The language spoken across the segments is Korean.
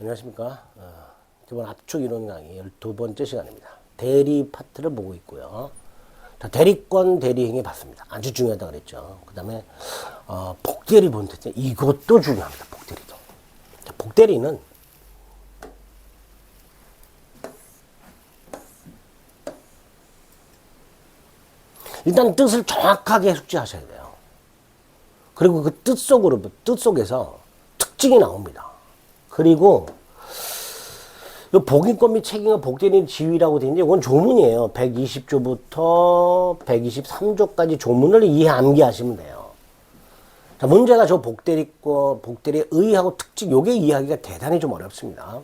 안녕하십니까. 어, 기본 압축 이론 강의 12번째 시간입니다. 대리 파트를 보고 있고요. 자, 대리권 대리행위 봤습니다. 아주 중요하다 그랬죠. 그 다음에, 어, 복대리 본트. 이것도 중요합니다. 복대리도. 자, 복대리는 일단 뜻을 정확하게 숙지하셔야 돼요. 그리고 그 뜻 속으로, 뜻 속에서 특징이 나옵니다. 그리고 이 복인권 및 책임은 복대리인 지위라고 되어 있는데 이건 조문이에요. 120조부터 123조까지 조문을 이해 암기하시면 돼요. 자, 문제가 저 복대리권, 복대리의 의하고 특징, 요게 이해하기가 대단히 좀 어렵습니다.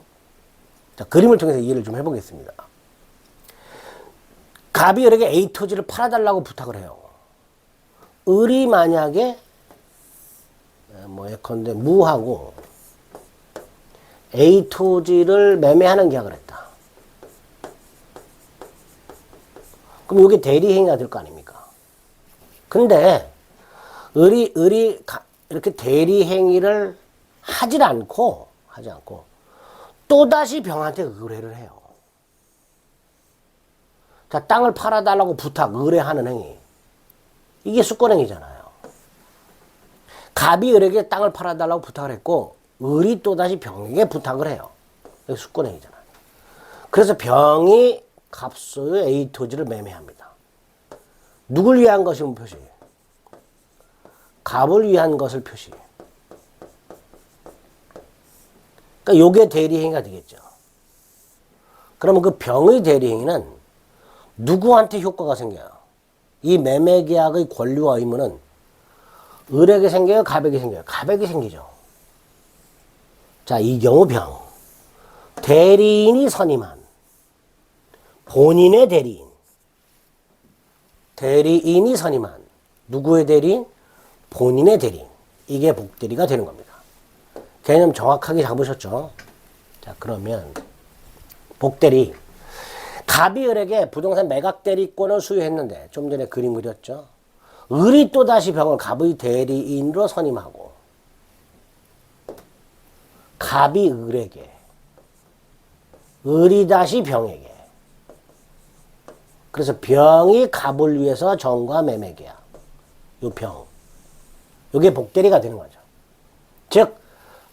자, 그림을 통해서 이해를 좀 해보겠습니다. 을에게 A 토지를 팔아달라고 부탁을 해요. 을이 만약에 뭐 예컨대 무하고 A 토지를 매매하는 계약을 했다. 그럼 이게 대리행위가 될 거 아닙니까? 근데 을이 을이 가- 이렇게 대리행위를 하질 않고 하지 않고 또 다시 병한테 의뢰를 해요. 자, 땅을 팔아달라고 부탁, 의뢰하는 행위. 이게 수권행위잖아요. 갑이 을에게 땅을 팔아달라고 부탁을 했고, 을이 또다시 병에게 부탁을 해요. 수권행위잖아요. 그래서 병이 갑소의 A 토지를 매매합니다. 누굴 위한 것이면 표시? 갑을 위한 것을 표시. 그러니까 요게 대리행위가 되겠죠. 그러면 그 병의 대리행위는 누구한테 효과가 생겨요? 이 매매 계약의 권리와 의무는 을에게 생겨요? 갑에게 생겨요? 갑에게 생기죠. 자, 이 경우 병. 대리인이 선임한 본인의 대리인. 대리인이 선임한 누구의 대리인? 본인의 대리인. 이게 복대리가 되는 겁니다. 개념 정확하게 잡으셨죠? 자, 그러면 복대리. 갑이 을에게 부동산 매각 대리권을 수여했는데 좀 전에 그림 그렸죠. 을이 또다시 병을 갑의 대리인으로 선임하고 갑이 을에게 을이 다시 병에게 그래서 병이 갑을 위해서 정과 매매 계약 요 병. 요게 복대리가 되는 거죠. 즉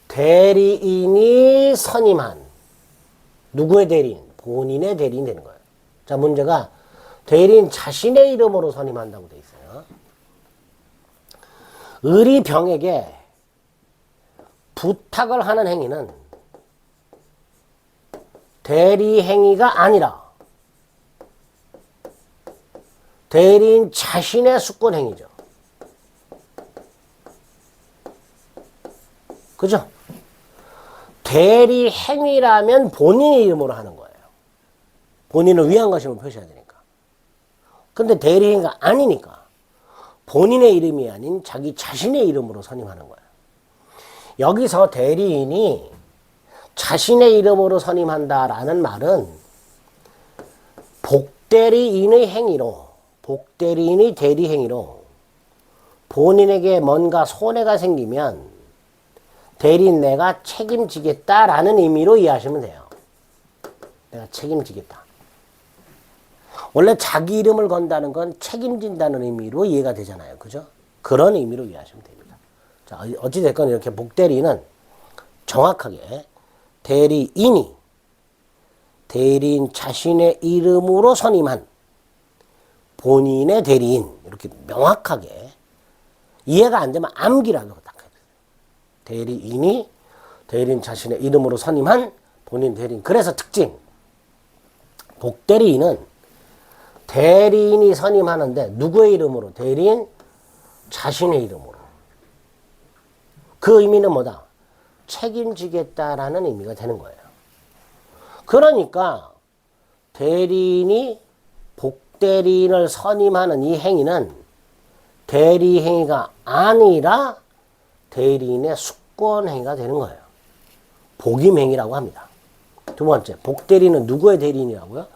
대리인이 선임한 누구의 대리인? 본인의 대리인 되는 거예요. 자, 문제가 대리인 자신의 이름으로 선임한다고 돼 있어요. 을이 병에게 부탁을 하는 행위는 대리 행위가 아니라 대리인 자신의 수권 행위죠. 그죠? 대리 행위라면 본인 이름으로 하는 거예요. 본인을 위한 것임을 표시해야 되니까. 근데 대리 행위가 아니니까 본인의 이름이 아닌 자기 자신의 이름으로 선임하는 거예요. 여기서 대리인이 자신의 이름으로 선임한다라는 말은 복대리인의 행위로 복대리인의 대리 행위로 본인에게 뭔가 손해가 생기면 대리인 내가 책임지겠다라는 의미로 이해하시면 돼요. 내가 책임지겠다. 원래 자기 이름을 건다는 건 책임진다는 의미로 이해가 되잖아요. 그죠? 그런 의미로 이해하시면 됩니다. 자, 어찌됐건 이렇게 복대리는 정확하게 대리인이 대리인 자신의 이름으로 선임한 본인의 대리인 이렇게 명확하게 이해가 안 되면 암기라고 딱 해요. 대리인이 대리인 자신의 이름으로 선임한 본인 대리인. 그래서 특징. 복대리인은 대리인이 선임하는데 누구의 이름으로? 대리인 자신의 이름으로. 그 의미는 뭐다? 책임지겠다라는 의미가 되는 거예요. 그러니까 대리인이 복대리인을 선임하는 이 행위는 대리 행위가 아니라 대리인의 수권 행위가 되는 거예요. 복임 행위라고 합니다. 두 번째, 복대리는 누구의 대리인이라고요?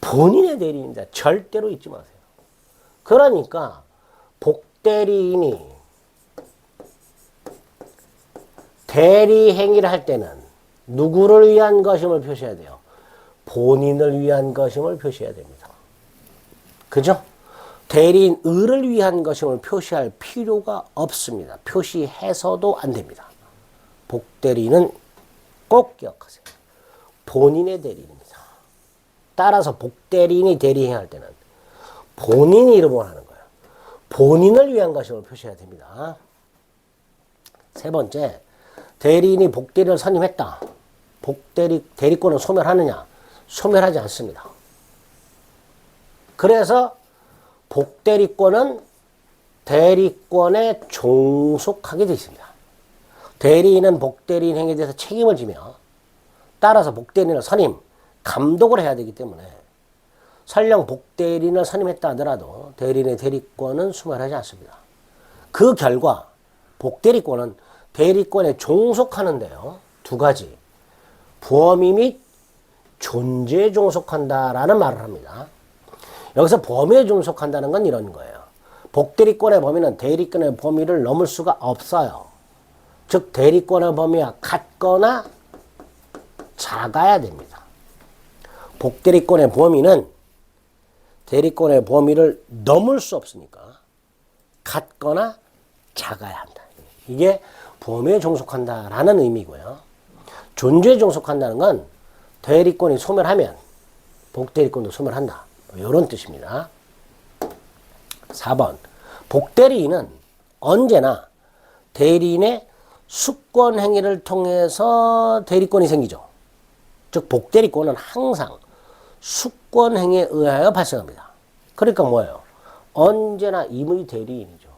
본인의 대리인입니다. 절대로 잊지 마세요. 그러니까 복대리인이 대리 행위를 할 때는 누구를 위한 것임을 표시해야 돼요. 본인을 위한 것임을 표시해야 됩니다. 그죠? 대리인 을을 위한 것임을 표시할 필요가 없습니다. 표시해서도 안 됩니다. 복대리는 꼭 기억하세요. 본인의 대리인입니다. 따라서 복대리인이 대리해야 할 때는 본인 이름을 하는 거예요. 본인을 위한 것임을 표시해야 됩니다. 세 번째, 대리인이 복대리를 선임했다. 복대리, 대리권을 소멸하느냐? 소멸하지 않습니다. 그래서 복대리권은 대리권에 종속하게 되어 있습니다. 대리인은 복대리인 행위에 대해서 책임을 지며 따라서 복대리인을 선임, 감독을 해야 되기 때문에 설령 복대리인을 선임했다 하더라도 대리인의 대리권은 수멸하지 않습니다. 그 결과 복대리권은 대리권에 종속하는데요. 두 가지. 범위 및 존재에 종속한다라는 말을 합니다. 여기서 범위에 종속한다는 건 이런 거예요. 복대리권의 범위는 대리권의 범위를 넘을 수가 없어요. 즉 대리권의 범위와 같거나 작아야 됩니다. 복대리권의 범위는 대리권의 범위를 넘을 수 없으니까 같거나 작아야 한다. 이게 범위에 종속한다라는 의미고요. 존재에 종속한다는 건 대리권이 소멸하면 복대리권도 소멸한다. 이런 뜻입니다. 4번. 복대리인은 언제나 대리인의 수권 행위를 통해서 대리권이 생기죠. 즉, 복대리권은 항상 수권 행위에 의하여 발생합니다. 그러니까 뭐예요? 언제나 임의 대리인이죠.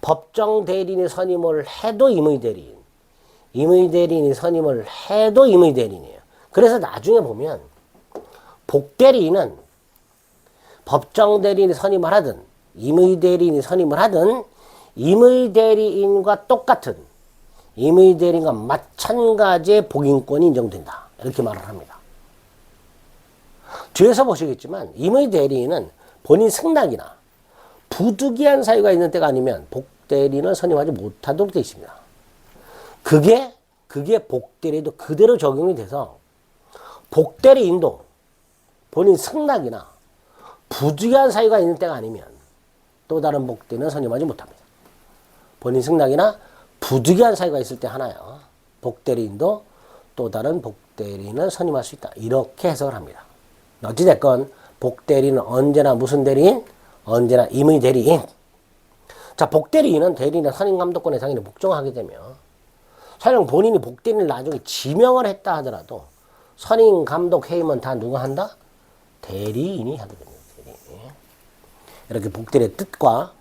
법정 대리인이 선임을 해도 임의 대리인, 임의 대리인이 선임을 해도 임의 대리인이에요. 그래서 나중에 보면 복대리인은 법정 대리인이 선임을 하든 임의 대리인이 선임을 하든 임의 대리인과 똑같은 임의 대리인과 마찬가지의 복인권이 인정된다. 이렇게 말을 합니다. 뒤에서 보시겠지만 임의 대리인은 본인 승낙이나 부득이한 사유가 있는 때가 아니면 복대리인을 선임하지 못하도록 되어 있습니다. 그게 그게 복대리도 그대로 적용이 돼서 복대리인도 본인 승낙이나 부득이한 사유가 있는 때가 아니면 또 다른 복대리는 선임하지 못합니다. 본인 승낙이나 부득이한 사유가 있을 때 하나요. 복대리인도 또 다른 복대리인을 선임할 수 있다. 이렇게 해석을 합니다. 어찌됐건 복대리는 언제나 무슨 대리인? 언제나 임의 대리인. 자, 복대리인은 대리인의 선임감독권의 상인을 복종하게 되며 설령 본인이 복대리인을 나중에 지명을 했다 하더라도 선임감독 해임은 다 누가 한다? 대리인이 하게 됩니다. 대리인. 이렇게 복대리의 뜻과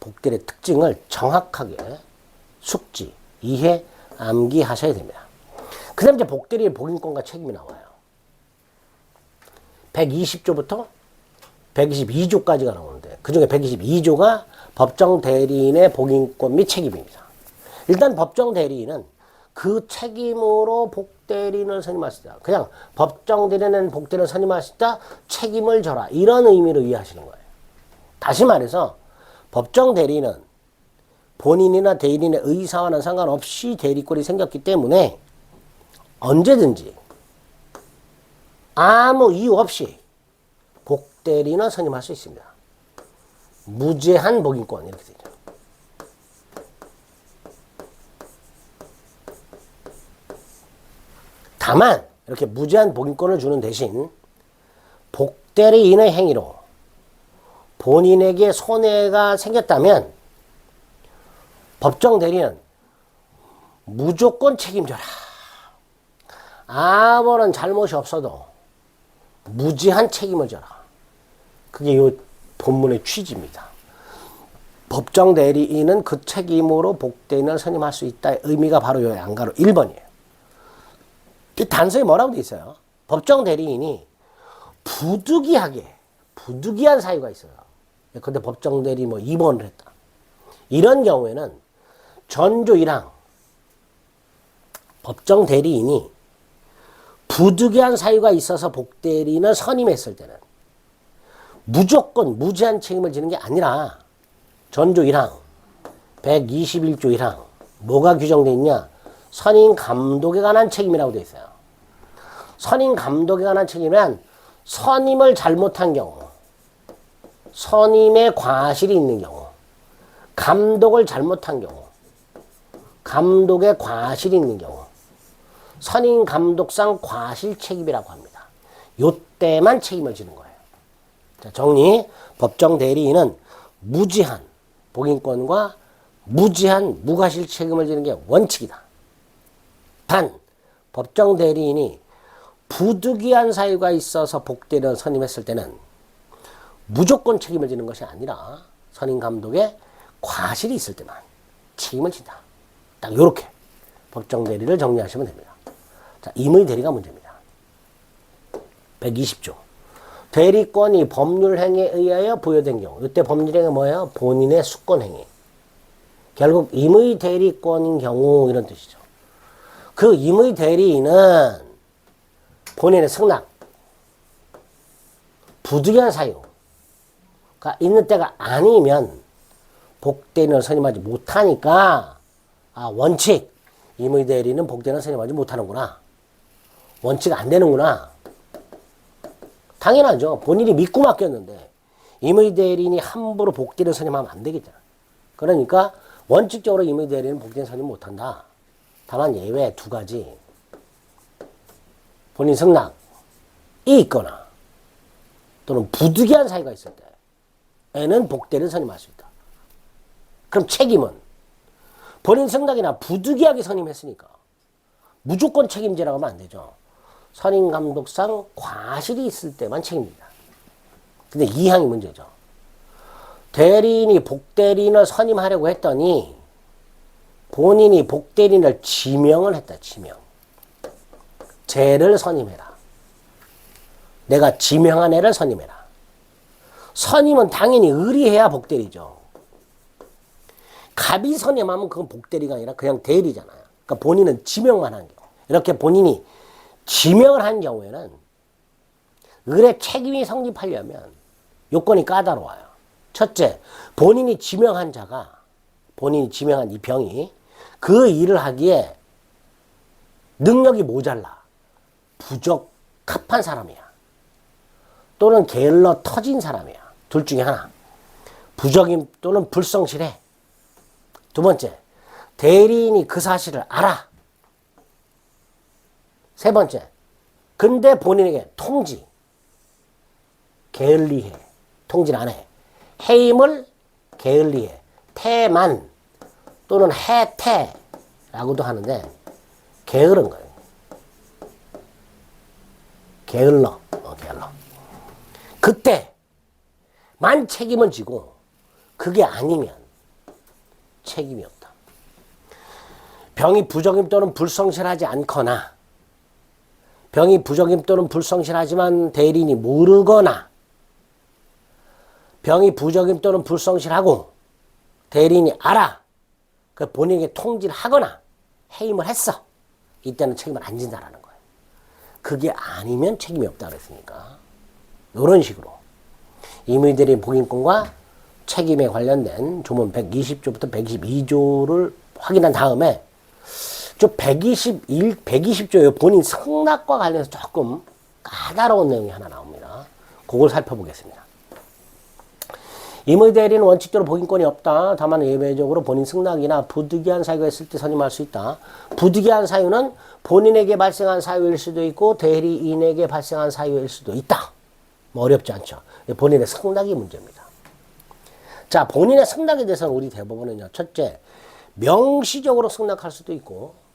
복대리의 특징을 정확하게 숙지, 이해, 암기하셔야 됩니다. 그 다음 이제 복대리의 복인권과 책임이 나와요. 120조부터 122조까지가 나오는데 그 중에 122조가 법정 대리인의 복인권 및 책임입니다. 일단 법정 대리인은 그 책임으로 복대리인을 있다. 그냥 법정 선임할 수 있다. 책임을 져라. 이런 의미로 이해하시는 거예요. 다시 말해서 법정 대리인은 본인이나 대리인의 의사와는 상관없이 대리권이 생겼기 때문에 언제든지 아무 이유 없이 복대리인을 선임할 수 있습니다. 무제한 복인권 이렇게 되죠. 다만 이렇게 무제한 복인권을 주는 대신 복대리인의 행위로 본인에게 손해가 생겼다면 법정 대리는 무조건 책임져라. 아무런 잘못이 없어도 무지한 책임을 져라. 그게 이 본문의 취지입니다. 법정 대리인은 그 책임으로 복대인을 선임할 수 있다. 의미가 바로 이 양가로 1번이에요. 이 단서에 뭐라고 돼 있어요? 법정 대리인이 부득이하게, 부득이한 사유가 있어요. 근데 법정 대리 뭐 2번을 했다. 이런 경우에는 전조 1항 법정 대리인이 부득이한 사유가 있어서 복대리인을 선임했을 때는 무조건 무제한 책임을 지는 게 아니라 전조 1항 121조 1항 뭐가 규정되어 있냐 선임 감독에 관한 책임이라고 되어 있어요. 선임 감독에 관한 책임은 선임을 잘못한 경우, 선임의 과실이 있는 경우, 감독을 잘못한 경우, 감독의 과실이 있는 경우, 선임 감독상 과실 책임이라고 합니다. 요때만 책임을 지는 거예요. 자, 정리. 법정 대리인은 무지한 복인권과 무지한 무과실 책임을 지는 게 원칙이다. 단, 법정 대리인이 부득이한 사유가 있어서 복대를 선임했을 때는 무조건 책임을 지는 것이 아니라 선임 감독의 과실이 있을 때만 책임을 진다. 딱 요렇게 법정 대리를 정리하시면 됩니다. 자, 임의 대리가 문제입니다. 120조. 대리권이 법률 행위에 의하여 부여된 경우. 이때 법률 행위 뭐예요? 본인의 수권 행위. 결국 임의 대리권인 경우 이런 뜻이죠. 그 임의 대리인은 본인의 승낙, 부득이한 사유가 있는 때가 아니면 복대인을 선임하지 못하니까 아 원칙 임의 대리는 복대인을 선임하지 못하는구나. 원칙 안 되는구나. 당연하죠. 본인이 믿고 맡겼는데 임의 대리인이 함부로 복대를 선임하면 안 되겠잖아. 그러니까 원칙적으로 임의 대리는 복대인 선임 못한다. 다만 예외 두 가지. 본인 승낙이 있거나 또는 부득이한 사유가 있을 때에는 복대를 선임할 수 있다. 그럼 책임은 본인 승낙이나 부득이하게 선임했으니까 무조건 책임지라고 하면 안 되죠. 선임 감독상 과실이 있을 때만 책임집니다. 근데 이 항이 문제죠. 대리인이 복대리인을 선임하려고 했더니 본인이 복대리인을 지명을 했다. 지명. 쟤를 선임해라. 내가 지명한 애를 선임해라. 선임은 당연히 의리해야 복대리죠. 갑이 선임하면 그건 복대리가 아니라 그냥 대리잖아요. 그러니까 본인은 지명만 한 경우. 이렇게 본인이 지명을 한 경우에는 의뢰 책임이 성립하려면 요건이 까다로워요. 첫째, 본인이 지명한 자가 본인이 지명한 이 병이 그 일을 하기에 능력이 모자라 부적합한 사람이야. 또는 게을러 터진 사람이야. 둘 중에 하나. 부적임 또는 불성실해. 두 번째, 대리인이 그 사실을 알아. 세 번째, 근데 본인에게 통지, 게을리해. 통지를 안 해. 해임을 게을리해. 태만 또는 해태라고도 하는데 게으른 거예요. 게을러, 어, 게을러. 그때 만 책임을 지고 그게 아니면 책임이 없다. 병이 부적임 또는 불성실하지 않거나 병이 부적임 또는 불성실하지만 대리인이 모르거나 병이 부적임 또는 불성실하고 대리인이 알아. 그 본인에게 통지를 하거나 해임을 했어. 이때는 책임을 안 진다라는 거예요. 그게 아니면 책임이 없다 그랬으니까. 이런 식으로 임의대리인 복인권과 책임에 관련된 조문 120조부터 122조를 확인한 다음에 저 121, 120조의 본인 승낙과 관련해서 조금 까다로운 내용이 하나 나옵니다. 그걸 살펴보겠습니다. 임의 대리는 원칙적으로 복인권이 없다. 다만 예외적으로 본인 승낙이나 부득이한 사유가 있을 때 선임할 수 있다. 부득이한 사유는 본인에게 발생한 사유일 수도 있고 대리인에게 발생한 사유일 수도 있다. 뭐 어렵지 않죠. 본인의 승낙이 문제입니다. 자, 본인의 승낙에 대해서는 우리 대법원은요. 첫째, 명시적으로 승낙할 수도 있고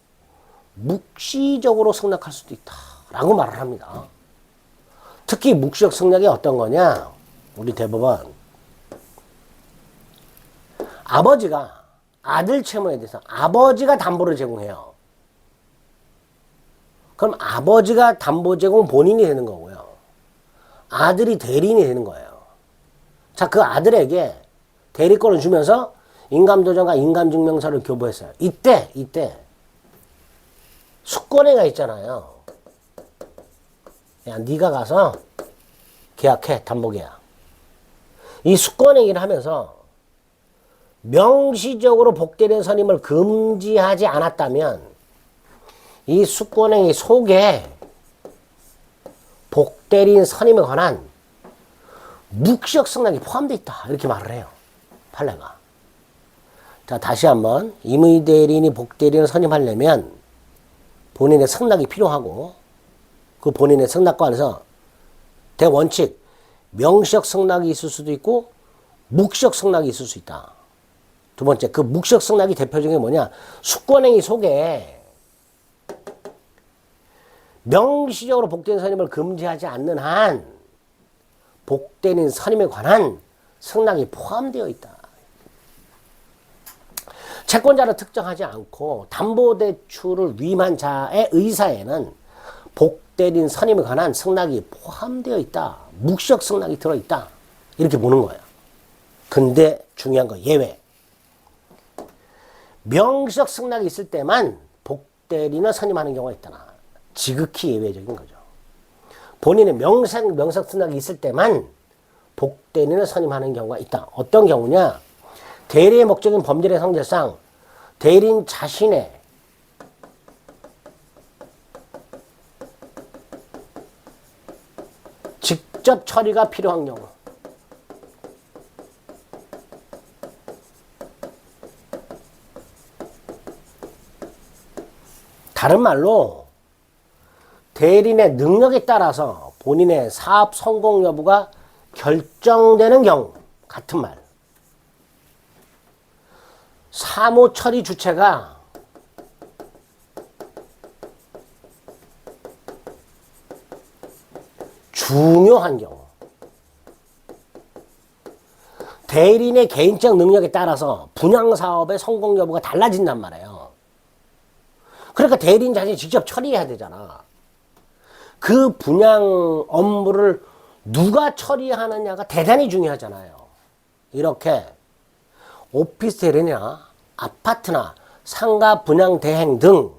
묵시적으로 승낙할 수도 있다. 라고 말을 합니다. 특히 묵시적 승낙이 어떤 거냐? 우리 대법원 아버지가 아들 채무에 대해서 아버지가 담보를 제공해요. 그럼 아버지가 담보 제공 본인이 되는 거고요. 아들이 대리인이 되는 거예요. 자, 그 아들에게 대리권을 주면서 인감도장과 인감증명서를 교부했어요. 이때, 이때, 수권회가 있잖아요. 야, 네가 가서 계약해, 담보계약. 이 수권회의를 하면서 명시적으로 복대된 선임을 금지하지 않았다면 이 숙권행위 속에 복대리인 선임에 관한 묵시적 승낙이 포함되어 있다. 이렇게 말을 해요. 판례가. 자, 다시 한번 임의대리인이 복대리인을 선임하려면 본인의 승낙이 필요하고 그 본인의 승낙과 안에서 대원칙 명시적 승낙이 있을 수도 있고 묵시적 승낙이 있을 수 있다. 두 번째 그 묵시적 승낙이 대표적인 게 뭐냐 숙권행위 속에 명시적으로 복대인 선임을 금지하지 않는 한 복대인 선임에 관한 승낙이 포함되어 있다. 채권자를 특정하지 않고 담보대출을 위임한 자의 의사에는 복대인 선임에 관한 승낙이 포함되어 있다. 묵시적 승낙이 들어있다. 이렇게 보는 거예요. 근데 중요한 거 예외. 명시적 승낙이 있을 때만 복대리는 선임하는 경우가 있다. 지극히 예외적인 거죠. 본인의 명상, 명석 승낙이 있을 때만 복대리는 선임하는 경우가 있다. 어떤 경우냐? 대리의 목적인 범죄의 성질상 대리인 자신의 직접 처리가 필요한 경우. 다른 말로 대리인의 능력에 따라서 본인의 사업 성공 여부가 결정되는 경우 같은 말. 사무 처리 주체가 중요한 경우. 대리인의 개인적 능력에 따라서 분양 사업의 성공 여부가 달라진단 말이에요. 그러니까 대리인 자신이 직접 처리해야 되잖아. 그 분양 업무를 누가 처리하느냐가 대단히 중요하잖아요. 이렇게 오피스텔이나 아파트나 상가 분양 대행 등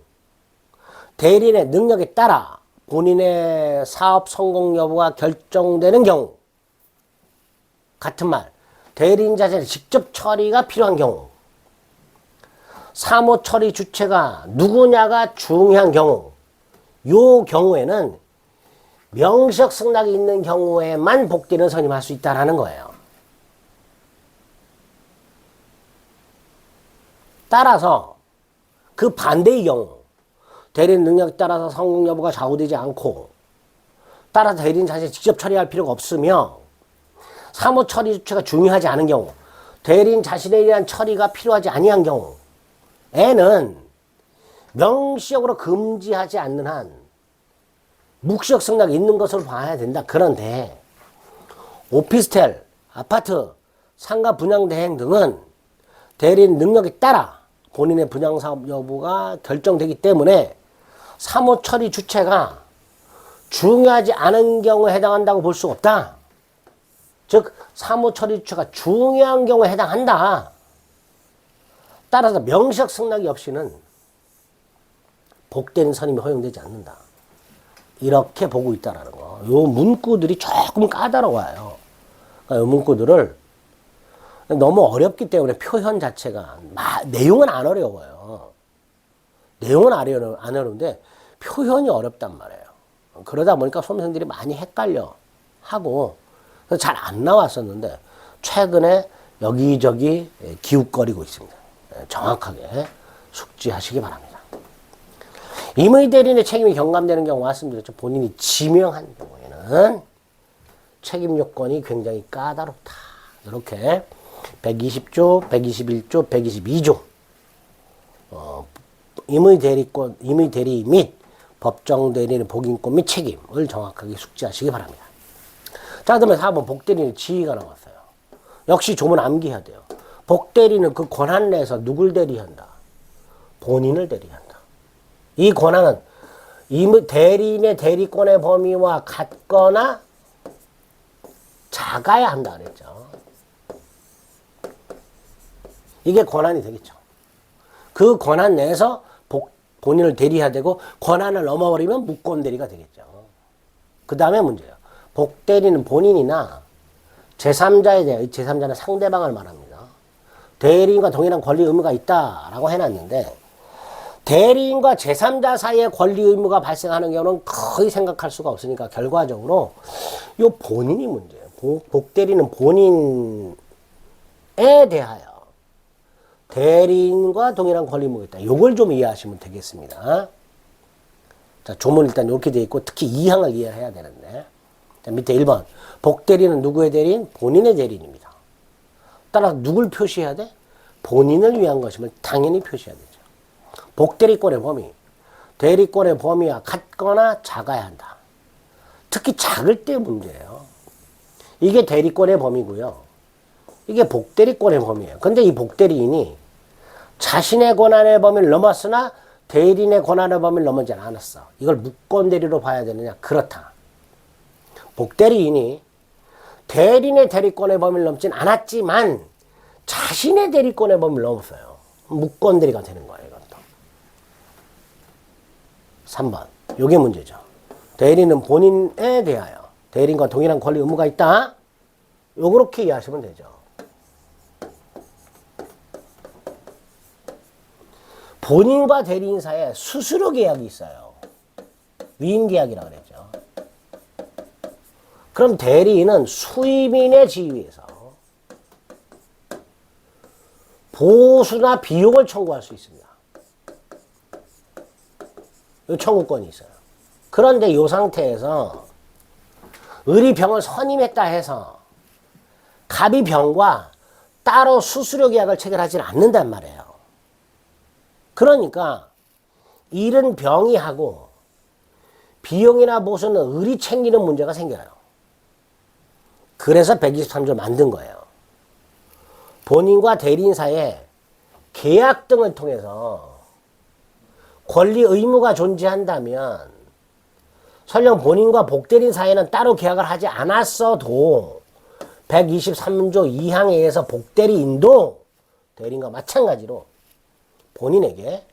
대리인의 능력에 따라 본인의 사업 성공 여부가 결정되는 경우 같은 말 대리인 자신의 직접 처리가 필요한 경우 사무 처리 주체가 누구냐가 중요한 경우 요 경우에는 명시적 승낙이 있는 경우에만 복귀는 선임할 수 있다라는 거예요. 따라서 그 반대의 경우 대리인 능력에 따라서 성공 여부가 좌우되지 않고 따라서 대리인 자신이 직접 처리할 필요가 없으며 사무 처리 주체가 중요하지 않은 경우 대리인 자신에 대한 처리가 필요하지 아니한 경우 에는 명시적으로 금지하지 않는 한 묵시적 승낙이 있는 것으로 봐야 된다. 그런데 오피스텔, 아파트, 상가 분양 대행 등은 대리인 능력에 따라 본인의 분양 사업 여부가 결정되기 때문에 사무 처리 주체가 중요하지 않은 경우에 해당한다고 볼 수 없다. 즉 사무 처리 주체가 중요한 경우에 해당한다. 따라서 명시적 승낙이 없이는 복되는 선임이 허용되지 않는다. 이렇게 보고 있다라는 거. 요 문구들이 조금 까다로워요. 그러니까 요 문구들을 너무 어렵기 때문에 표현 자체가 마, 내용은 안 어려워요. 내용은 안, 어려, 안 어려운데 표현이 어렵단 말이에요. 그러다 보니까 수험생들이 많이 헷갈려 하고 잘 안 나왔었는데 최근에 여기저기 기웃거리고 있습니다. 예, 정확하게 숙지하시기 바랍니다. 임의 대리인의 책임이 경감되는 경우 말씀드렸죠. 본인이 지명한 경우에는 책임 요건이 굉장히 까다롭다. 이렇게 120조, 121조, 122조 어, 임의 대리권, 임의 대리 및 법정 대리인의 복인권 및 책임을 정확하게 숙지하시기 바랍니다. 자, 그다음에 4번 복대리인의 지위가 나왔어요. 역시 조문 암기해야 돼요. 복대리는 그 권한 내에서 누굴 대리한다? 본인을 대리한다. 이 권한은 임의 대리인의 대리권의 범위와 같거나 작아야 한다 그랬죠. 이게 권한이 되겠죠. 그 권한 내에서 복, 본인을 대리해야 되고 권한을 넘어버리면 무권 대리가 되겠죠. 그 다음에 문제예요. 복 대리는 본인이나 제3자에 대해 제3자는 상대방을 말합니다. 대리인과 동일한 권리 의무가 있다라고 해놨는데 대리인과 제3자 사이에 권리 의무가 발생하는 경우는 거의 생각할 수가 없으니까 결과적으로 요 본인이 문제예요. 복, 복 대리는 본인에 대하여 대리인과 동일한 권리 의무가 있다. 요걸 좀 이해하시면 되겠습니다. 자, 조문 일단 이렇게 돼 있고 특히 2항을 이해해야 되는데 자, 밑에 1번 복대리는 누구의 대리인? 본인의 대리인입니다. 따라 누굴 표시해야 돼? 본인을 위한 것임을 당연히 표시해야 되죠. 복대리권의 범위, 대리권의 범위와 같거나 작아야 한다. 특히 작을 때 문제예요. 이게 대리권의 범위고요. 이게 복대리권의 범위예요. 근데 이 복대리인이 자신의 권한의 범위를 넘었으나 대리인의 권한의 범위를 넘지 않았어. 이걸 무권대리로 봐야 되느냐? 그렇다. 복대리인이 대리인의 대리권의 범위를 넘진 않았지만 자신의 대리권의 범위를 넘었어요. 무권대리가 되는 거예요, 이것도. 3번. 요게 문제죠. 대리는 본인에 대하여 대리인과 동일한 권리 의무가 있다. 요렇게 이해하시면 되죠. 본인과 대리인 사이에 수수료 계약이 있어요. 위임 계약이라고 그랬죠. 그럼 대리인은 수임인의 지위에서 보수나 비용을 청구할 수 있습니다. 이 청구권이 있어요. 그런데 이 상태에서 의리병을 선임했다 해서 갑이 병과 따로 수수료 계약을 체결하지는 않는단 말이에요. 그러니까 일은 병이 하고 비용이나 보수는 의리 챙기는 문제가 생겨요. 그래서 123조 만든 거예요. 본인과 대리인 사이에 계약 등을 통해서 권리 의무가 존재한다면 설령 본인과 복대리인 사이에는 따로 계약을 하지 않았어도 123조 2항에 의해서 복대리인도 대리인과 마찬가지로 본인에게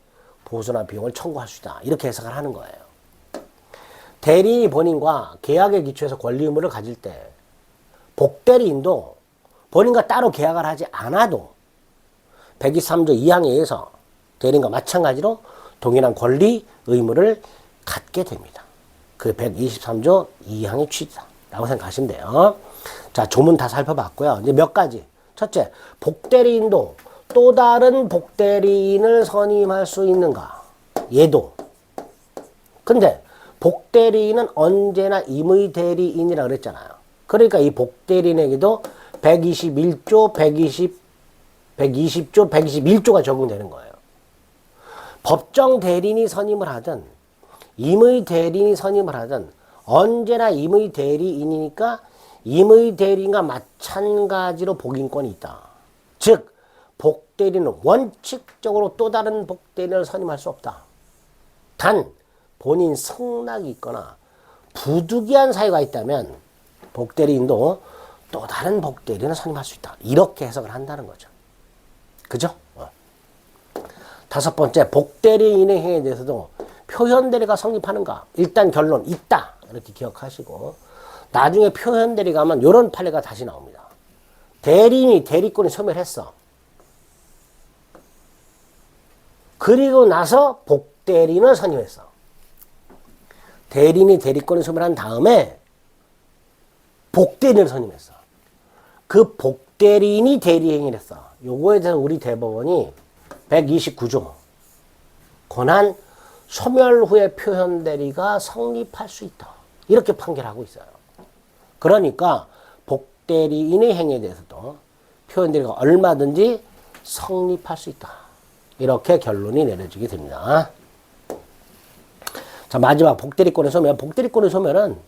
보수나 비용을 청구할 수 있다. 이렇게 해석을 하는 거예요. 대리인이 본인과 계약에 기초해서 권리 의무를 가질 때 복대리인도 본인과 따로 계약을 하지 않아도 123조 2항에 의해서 대리인과 마찬가지로 동일한 권리 의무를 갖게 됩니다. 그 123조 2항의 취지다 라고 생각하시면 돼요. 자, 조문 다 살펴봤고요. 이제 몇 가지. 첫째, 복대리인도 또 다른 복대리인을 선임할 수 있는가? 얘도. 근데 복대리인은 언제나 임의 대리인이라 그랬잖아요. 그러니까 이 복대리인에게도 121조, 120, 120조, 121조가 적용되는 거예요. 법정 대리인이 선임을 하든 임의 대리인이 선임을 하든 언제나 임의 대리인이니까 임의 대리인과 마찬가지로 복인권이 있다. 즉 복대리는 원칙적으로 또 다른 복대리를 선임할 수 없다. 단 본인 승낙이 있거나 부득이한 사유가 있다면 복대리인도 또 다른 복대리는 선임할 수 있다. 이렇게 해석을 한다는 거죠. 그죠? 어. 다섯 번째, 복대리인의 행위에 대해서도 표현대리가 성립하는가? 일단 결론, 있다. 이렇게 기억하시고, 나중에 표현대리 가면 이런 판례가 다시 나옵니다. 대리인이 대리권이 소멸했어. 그리고 나서 복대리인을 선임했어. 대리인이 대리권을 소멸한 다음에 복대리인을 선임했어. 그 복대리인이 대리행위를 했어. 요거에 대해서 우리 대법원이 129조 권한 소멸 후에 표현 대리가 성립할 수 있다. 이렇게 판결하고 있어요. 그러니까 복대리인의 행위에 대해서도 표현 대리가 얼마든지 성립할 수 있다. 이렇게 결론이 내려지게 됩니다. 자, 마지막 복대리권의 소멸. 복대리권의 소멸은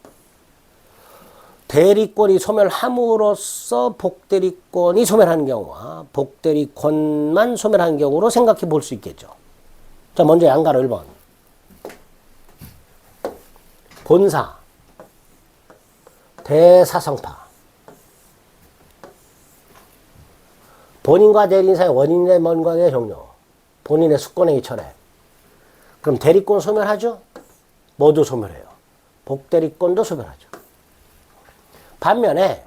대리권이 소멸함으로써 복대리권이 소멸하는 경우와 복대리권만 소멸하는 경우로 생각해 볼 수 있겠죠. 자, 먼저 양가로 1번. 본사, 대사성파. 본인과 대리인 사이 원인의 먼관의 종료. 본인의 수권행위 철회. 그럼 대리권 소멸하죠? 모두 소멸해요. 복대리권도 소멸하죠. 반면에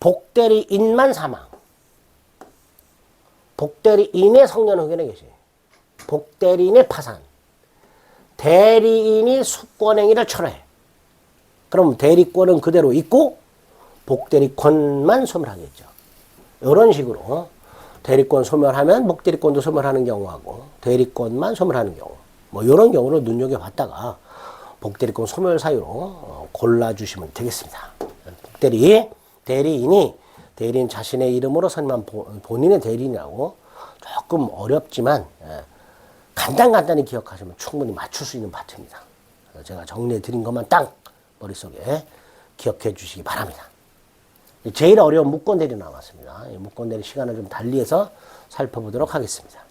복대리인만 사망. 복대리인의 성년 의견에 계시. 복대리인의 파산. 대리인이 수권행위를 철회. 그럼 대리권은 그대로 있고 복대리권만 소멸하겠죠. 이런 식으로 대리권 소멸하면 복대리권도 소멸하는 경우하고 대리권만 소멸하는 경우 뭐 이런 경우를 눈여겨봤다가 복대리권 소멸 사유로 어, 골라주시면 되겠습니다. 복대리 대리인이 대리인 자신의 이름으로 선임한 보- 본인의 대리인이라고 조금 어렵지만 예, 간단간단히 기억하시면 충분히 맞출 수 있는 파트입니다. 제가 정리해 드린 것만 딱 머릿속에 기억해 주시기 바랍니다. 제일 어려운 무권 대리 남았습니다. 이 무권 대리 시간을 좀 달리해서 살펴보도록 하겠습니다.